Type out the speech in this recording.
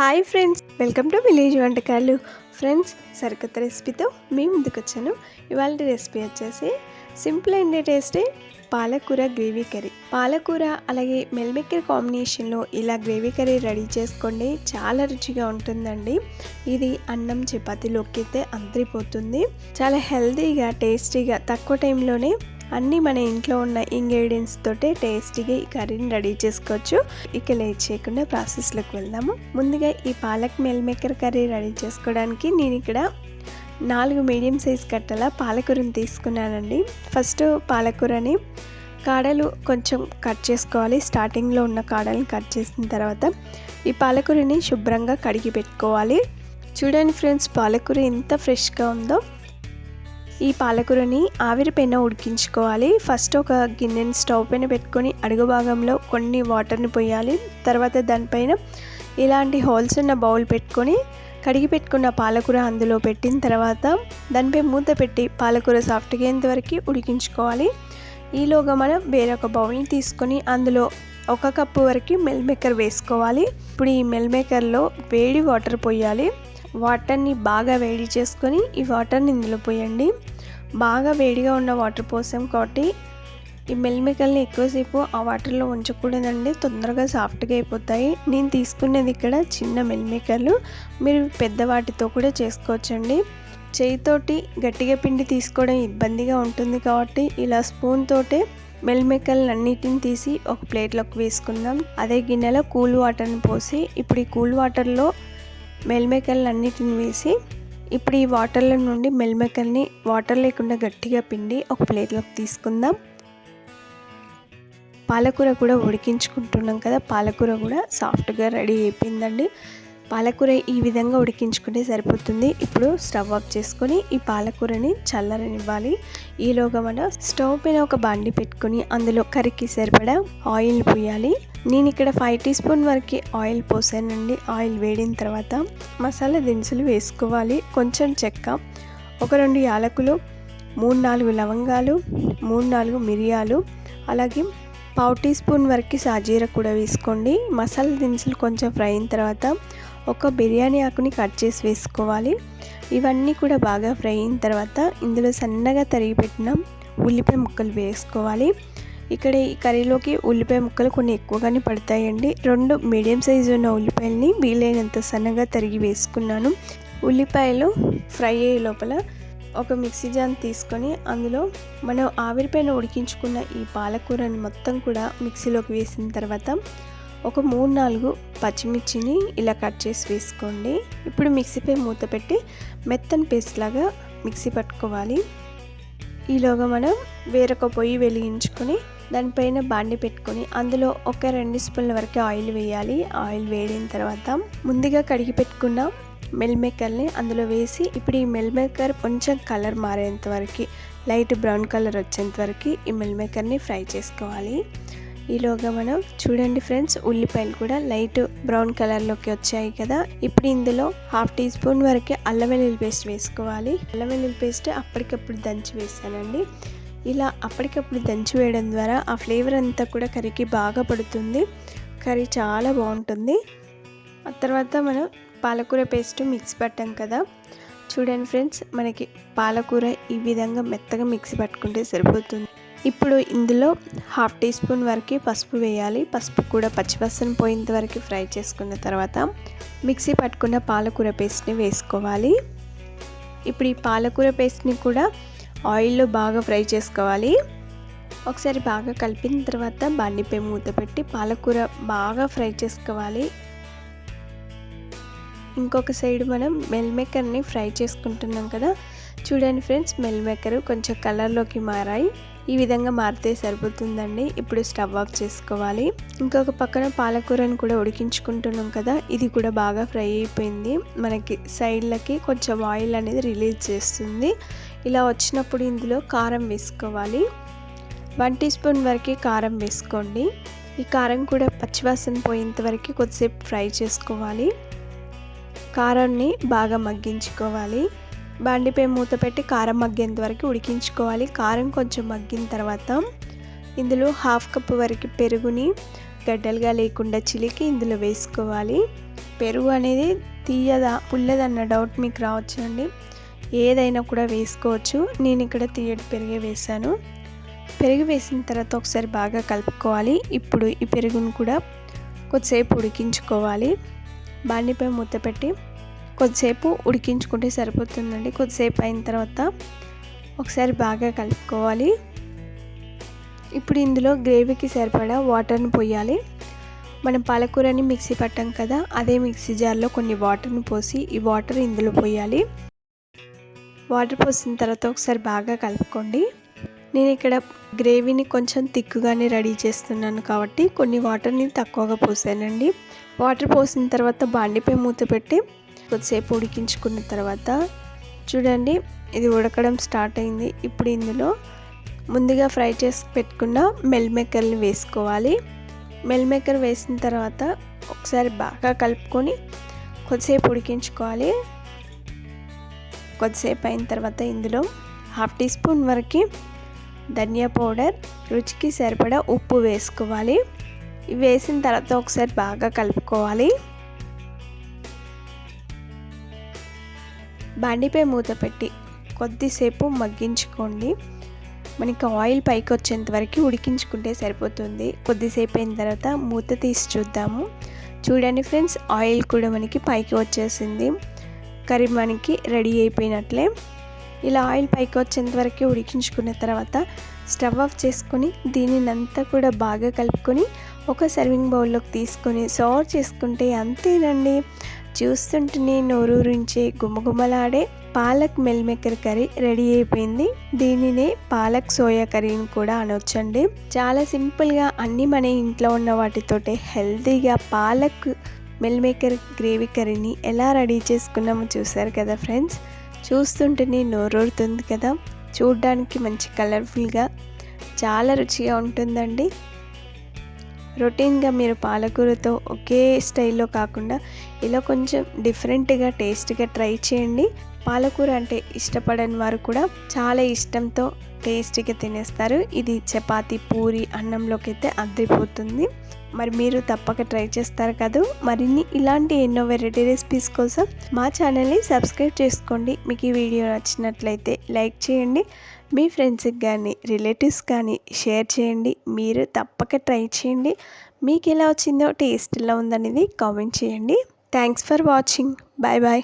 Hi friends welcome to village వంటకాలు. Friends సరికొత్త రెసిపీతో మీ ముందుకు వచ్చాను ఇవాళ రెసిపీ వచ్చేసి సింపుల్ అండ్ టేస్టీ పాలకూర గ్రేవీ కర్రీ. పాలకూర అలాగే మెల్మెక్కర్ కాంబినేషన్లో ఇలా గ్రేవీ కర్రీ రెడీ చేసుకోండి. చాలా రుచిగా ఉంటుందండి. ఇది అన్నం చపాతీలోకి అయితే అంతరిపోతుంది. చాలా హెల్తీగా టేస్టీగా తక్కువ టైంలోనే అన్నీ మన ఇంట్లో ఉన్న ఇంగ్రీడియంట్స్ తోటే టేస్టీగా ఈ కర్రీని రెడీ చేసుకోవచ్చు. ఇక లేట్ చేయకుండా ప్రాసెస్లోకి వెళ్దాము. ముందుగా ఈ palak meal maker curry ready చేసుకోవడానికి నేను ఇక్కడ నాలుగు మీడియం సైజ్ కట్టల పాలకూరని తీసుకున్నానండి. ఫస్ట్ పాలకూరని కాడలు కొంచెం కట్ చేసుకోవాలి. స్టార్టింగ్లో ఉన్న కాడలను కట్ చేసిన తర్వాత ఈ పాలకూరని శుభ్రంగా కడిగి పెట్టుకోవాలి. చూడండి ఫ్రెండ్స్ పాలకూర ఎంత ఫ్రెష్గా ఉందో. ఈ పాలకూరని ఆవిరి పైన ఉడికించుకోవాలి. ఫస్ట్ ఒక గిన్నెని స్టవ్ పైన పెట్టుకొని అడుగు భాగంలో కొన్ని వాటర్ని పోయాలి. తర్వాత దానిపైన ఇలాంటి హోల్స్ ఉన్న బౌల్ పెట్టుకొని కడిగి పెట్టుకున్న పాలకూర అందులో పెట్టిన తర్వాత దానిపై మూత పెట్టి పాలకూర సాఫ్ట్ అయ్యేంత వరకు ఉడికించుకోవాలి. ఈలోగా మనం వేరొక బౌల్ని తీసుకొని అందులో ఒక కప్పు వరకు మెల్ మేకర్ వేసుకోవాలి. ఇప్పుడు ఈ మెల్ మేకర్లో వేడి వాటర్ పోయాలి. వాటర్ని బాగా వేడి చేసుకొని ఈ వాటర్ని ఇందులో పోయండి. బాగా వేడిగా ఉన్న వాటర్ పోసాం కాబట్టి ఈ మెల్మికల్ని ఎక్కువసేపు ఆ వాటర్లో ఉంచకూడదండి. తొందరగా సాఫ్ట్గా అయిపోతాయి. నేను తీసుకునేది ఇక్కడ చిన్న మెల్మికర్లు మీరు పెద్ద వాటితో కూడా చేసుకోవచ్చండి. చేయితోటి గట్టిగా పిండి తీసుకోవడం ఇబ్బందిగా ఉంటుంది కాబట్టి ఇలా స్పూన్ తోటే మెల్మెక్కలను అన్నిటిని తీసి ఒక ప్లేట్లోకి వేసుకుందాం. అదే గిన్నెలో కూల్ వాటర్ని పోసి ఇప్పుడు ఈ కూల్ వాటర్లో మెల్మెకల్ని అన్నిటిని వేసి ఇప్పుడు ఈ వాటర్ల నుండి మెల్మెకల్ని వాటర్ లేకుండా గట్టిగా పిండి ఒక ప్లేట్లోకి తీసుకుందాం. పాలకూర కూడా ఉడికించుకుంటున్నాం కదా పాలకూర కూడా సాఫ్ట్గా రెడీ అయిపోయిందండి. పాలకూర ఈ విధంగా ఉడికించుకుంటే సరిపోతుంది. ఇప్పుడు స్టవ్ ఆఫ్ చేసుకొని ఈ పాలకూరని చల్లరనివ్వాలి. ఈలోగా మనం స్టవ్ పైన ఒక బండి పెట్టుకొని అందులో కర్రీకి సరిపడా ఆయిల్ పోయాలి. నేను ఇక్కడ ఫైవ్ టీ స్పూన్ వరకు ఆయిల్ పోసానండి. ఆయిల్ వేడిన తర్వాత మసాలా దినుసులు వేసుకోవాలి. కొంచెం చెక్క ఒక రెండు యాలకులు మూడు నాలుగు లవంగాలు మూడు నాలుగు మిరియాలు అలాగే పావు టీ స్పూన్ వరకు సాజీర కూడా వేసుకోండి. మసాలా దినుసులు కొంచెం ఫ్రై అయిన తర్వాత ఒక బిర్యానీ ఆకుని కట్ చేసి వేసుకోవాలి. ఇవన్నీ కూడా బాగా ఫ్రై అయిన తర్వాత ఇందులో సన్నగా తరిగి పెట్టిన ఉల్లిపాయ ముక్కలు వేసుకోవాలి. ఇక్కడ ఈ కర్రీలోకి ఉల్లిపాయ ముక్కలు కొన్ని ఎక్కువగానే పడతాయండి. రెండు మీడియం సైజు ఉన్న ఉల్లిపాయలని వీలైనంత సన్నగా తరిగి వేసుకున్నాను. ఉల్లిపాయలు ఫ్రై అయ్యే లోపల ఒక మిక్సీ జాన్ తీసుకొని అందులో మనం ఆవిరిపైన ఉడికించుకున్న ఈ పాలకూరని మొత్తం కూడా మిక్సీలోకి వేసిన తర్వాత ఒక మూడు నాలుగు పచ్చిమిర్చిని ఇలా కట్ చేసి వేసుకోండి. ఇప్పుడు మిక్సీపై మూత పెట్టి మెత్తని పేస్ట్ లాగా మిక్సీ పట్టుకోవాలి. ఈలోగా మనం వేరొక పొయ్యి వెలిగించుకొని దానిపైన బాండి పెట్టుకొని అందులో ఒక రెండు స్పూన్ల వరకు ఆయిల్ వేయాలి. ఆయిల్ వేడిన తర్వాత ముందుగా కడిగి పెట్టుకున్న మెల్ మేకర్ని అందులో వేసి ఇప్పుడు ఈ మెల్ మేకర్ కొంచెం కలర్ మారేంత వరకు లైట్ బ్రౌన్ కలర్ వచ్చేంత వరకు ఈ మెల్ మేకర్ని ఫ్రై చేసుకోవాలి. ఈలోగా మనం చూడండి ఫ్రెండ్స్ ఉల్లిపాయలు కూడా లైట్ బ్రౌన్ కలర్లోకి వచ్చాయి కదా. ఇప్పుడు ఇందులో హాఫ్ టీ స్పూన్ వరకే అల్లం వెల్లుల్లి పేస్ట్ వేసుకోవాలి. అల్లం వెల్లుల్లి పేస్ట్ అప్పటికప్పుడు దంచి వేసానండి ఇలా అప్పటికప్పుడు దంచి వేయడం ద్వారా ఆ ఫ్లేవర్ అంతా కూడా కర్రీకి బాగా పడుతుంది. కర్రీ చాలా బాగుంటుంది. ఆ తర్వాత మనం పాలకూర పేస్ట్ మిక్సీ పట్టాం కదా. చూడండి ఫ్రెండ్స్ మనకి పాలకూర ఈ విధంగా మెత్తగా మిక్సీ పట్టుకుంటే సరిపోతుంది. ఇప్పుడు ఇందులో హాఫ్ టీ స్పూన్ వరకు పసుపు వేయాలి. పసుపు కూడా పచ్చిపసన పోయేంత వరకు ఫ్రై చేసుకున్న తర్వాత మిక్సీ పట్టుకున్న పాలకూర పేస్ట్ని వేసుకోవాలి. ఇప్పుడు ఈ పాలకూర పేస్ట్ని కూడా ఆయిల్లో బాగా ఫ్రై చేసుకోవాలి. ఒకసారి బాగా కలిపిన తర్వాత బండిపై మూత పెట్టి పాలకూర బాగా ఫ్రై చేసుకోవాలి. ఇంకొక సైడ్ మనం మెల్ మేకర్ని ఫ్రై చేసుకుంటున్నాం కదా. చూడండి ఫ్రెండ్స్ మెల్ మేకర్ కొంచెం కలర్లోకి మారాయి. ఈ విధంగా మారితే సరిపోతుందండి. ఇప్పుడు స్టవ్ ఆఫ్ చేసుకోవాలి. ఇంకొక పక్కన పాలకూరని కూడా ఉడికించుకుంటున్నాం కదా ఇది కూడా బాగా ఫ్రై అయిపోయింది. మనకి సైడ్లకి కొంచెం ఆయిల్ అనేది రిలీజ్ చేస్తుంది. ఇలా వచ్చినప్పుడు ఇందులో కారం వేసుకోవాలి. వన్ టీ స్పూన్ వరకు కారం వేసుకోండి. ఈ కారం కూడా పచ్చివాసన పోయేంత వరకు కొద్దిసేపు ఫ్రై చేసుకోవాలి. కారాన్ని బాగా మగ్గించుకోవాలి. బండిపై మూత పెట్టి కారం మగ్గేంత వరకు ఉడికించుకోవాలి. కారం కొంచెం మగ్గిన తర్వాత ఇందులో హాఫ్ కప్ వరకు పెరుగుని గడ్డలుగా లేకుండా చిలికి ఇందులో వేసుకోవాలి. పెరుగు అనేది తీయదా పుల్లదన్న డౌట్ మీకు రావచ్చు అండి ఏదైనా కూడా వేసుకోవచ్చు. నేను ఇక్కడ తీయటి పెరిగే వేసాను పెరుగు వేసిన తర్వాత ఒకసారి బాగా కలుపుకోవాలి. ఇప్పుడు ఈ పెరుగును కూడా కొద్దిసేపు ఉడికించుకోవాలి. బాండిపై మూత పెట్టి కొద్దిసేపు ఉడికించుకుంటే సరిపోతుందండి. కొద్దిసేపు అయిన తర్వాత ఒకసారి బాగా కలుపుకోవాలి. ఇప్పుడు ఇందులో గ్రేవీకి సరిపడా వాటర్ని పోయాలి. మనం పాలకూరని మిక్సీ పట్టాం కదా అదే మిక్సీ జార్లో కొన్ని వాటర్ని పోసి ఈ వాటర్ ఇందులో పోయాలి. వాటర్ పోసిన తర్వాత ఒకసారి బాగా కలుపుకోండి. నేను ఇక్కడ గ్రేవీని కొంచెం తిక్కుగానే రెడీ చేస్తున్నాను కాబట్టి కొన్ని వాటర్ని తక్కువగా పోసానండి. వాటర్ పోసిన తర్వాత బాండిపై మూత పెట్టి కొద్దిసేపు ఉడికించుకున్న తర్వాత చూడండి ఇది ఉడకడం స్టార్ట్ అయింది. ఇప్పుడు ఇందులో ముందుగా ఫ్రై చేసి పెట్టుకున్న మెల్ మేకర్ని వేసుకోవాలి. మెల్ మేకర్ వేసిన తర్వాత ఒకసారి బాగా కలుపుకొని కొద్దిసేపు ఉడికించుకోవాలి. కొద్దిసేపు అయిన తర్వాత ఇందులో హాఫ్ టీ స్పూన్ వరకు ధనియా పౌడర్ రుచికి సరిపడా ఉప్పు వేసుకోవాలి. ఇవి వేసిన తర్వాత ఒకసారి బాగా కలుపుకోవాలి. బండిపై మూత పెట్టి కొద్దిసేపు మగ్గించుకోండి. మనకి ఆయిల్ పైకి వచ్చేంత వరకు ఉడికించుకుంటే సరిపోతుంది. కొద్దిసేపు అయిన తర్వాత మూత తీసి చూద్దాము. చూడండి ఫ్రెండ్స్ ఆయిల్ కూడా మనకి పైకి వచ్చేసింది. కర్రీ మనకి రెడీ అయిపోయినట్లే. ఇలా ఆయిల్ పైకి వచ్చేంత వరకు ఉడికించుకున్న తర్వాత స్టవ్ ఆఫ్ చేసుకొని దీనిని అంతా కూడా బాగా కలుపుకొని ఒక సర్వింగ్ బౌల్లోకి తీసుకొని సర్వ్ చేసుకుంటే అంతేనండి. చూస్తుంటేనే నోరూరించే గుమగుమలాడే పాలక్ మెల్మేకర్ కర్రీ రెడీ అయిపోయింది. దీనినే పాలక్ సోయా కర్రీని కూడా అనొచ్చండి. చాలా సింపుల్గా అన్నీ మన ఇంట్లో ఉన్న వాటితోటే హెల్తీగా పాలక్ మెల్మేకర్ గ్రేవీ కర్రీని ఎలా రెడీ చేసుకున్నామో చూసారు కదా ఫ్రెండ్స్? చూస్తుంటేనే నోరూరుతుంది కదా. చూడ్డానికి మంచి కలర్ఫుల్గా చాలా రుచిగా ఉంటుందండి. రొటీన్గా మీరు పాలకూరతో ఒకే స్టైల్లో కాకుండా ఇలా కొంచెం డిఫరెంట్గా టేస్ట్గా ట్రై చేయండి. పాలకూర అంటే ఇష్టపడని వారు కూడా చాలా ఇష్టంతో టేస్టీగా తినేస్తారు. ఇది చపాతి పూరి అన్నంలోకి అయితే అద్దరిపోతుంది. మరి మీరు తప్పక ట్రై చేస్తారు కదా. మరిన్ని ఇలాంటి ఎన్నో వెరైటీ రెసిపీస్ కోసం మా ఛానల్ని సబ్స్క్రైబ్ చేసుకోండి. మీకు ఈ వీడియో నచ్చినట్లయితే లైక్ చేయండి. మీ ఫ్రెండ్స్కి కానీ రిలేటివ్స్ కానీ షేర్ చేయండి. మీరు తప్పక ట్రై చేయండి. మీకు ఎలా వచ్చిందో టేస్ట్ ఎలా ఉందనేది కామెంట్ చేయండి. Thanks for watching. Bye bye.